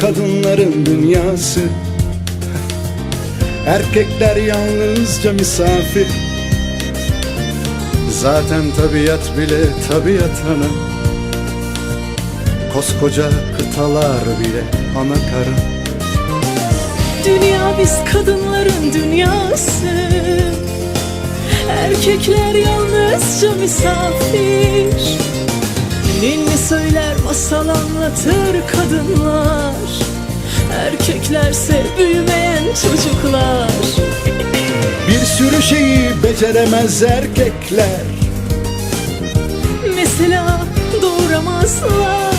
kadınların dünyası. Erkekler yalnızca misafir. Zaten tabiat bile tabiat ana Koskoca kıtalar bile ana karın. Dünya biz kadınların dünyası. Erkekler yalnızca misafir Ninni söyler masal anlatır kadınlar? Erkeklerse büyümeyen çocuklar. Bir sürü şeyi beceremez erkekler. Mesela doğuramazlar.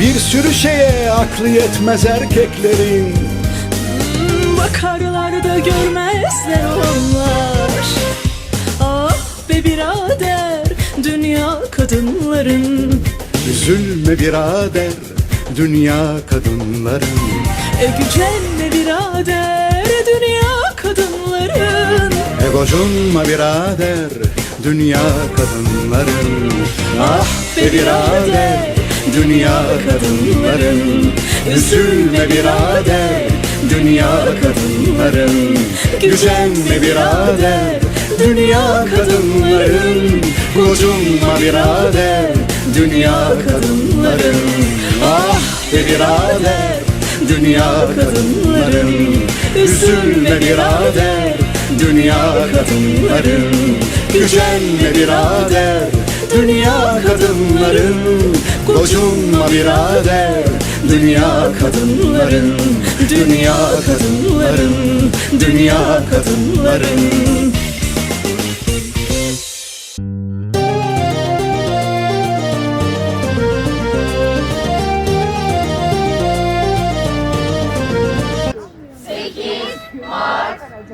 Bir sürü şeye aklı yetmez erkeklerin. Hmm, Bakarlar da görmezler onlar. Ah be birader Dünya kadınların. Üzülme birader dünya kadınların. E gücenme birader Dünya kadınların. Egocunma birader dünya kadınların. Ah be birader dünya kadınların. Üzülme birader dünya kadınların. Gücenme birader dünya kadınların Gocunma birader dünya kadınların. Ah be birader dünya kadınların. Üzülme birader dünya kadınların. Gücenme birader dünya kadınların. Gocunma birader dünya kadınların. Dünya kadınların Dünya kadınların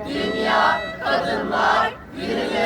Dünya Kadınlar olsun.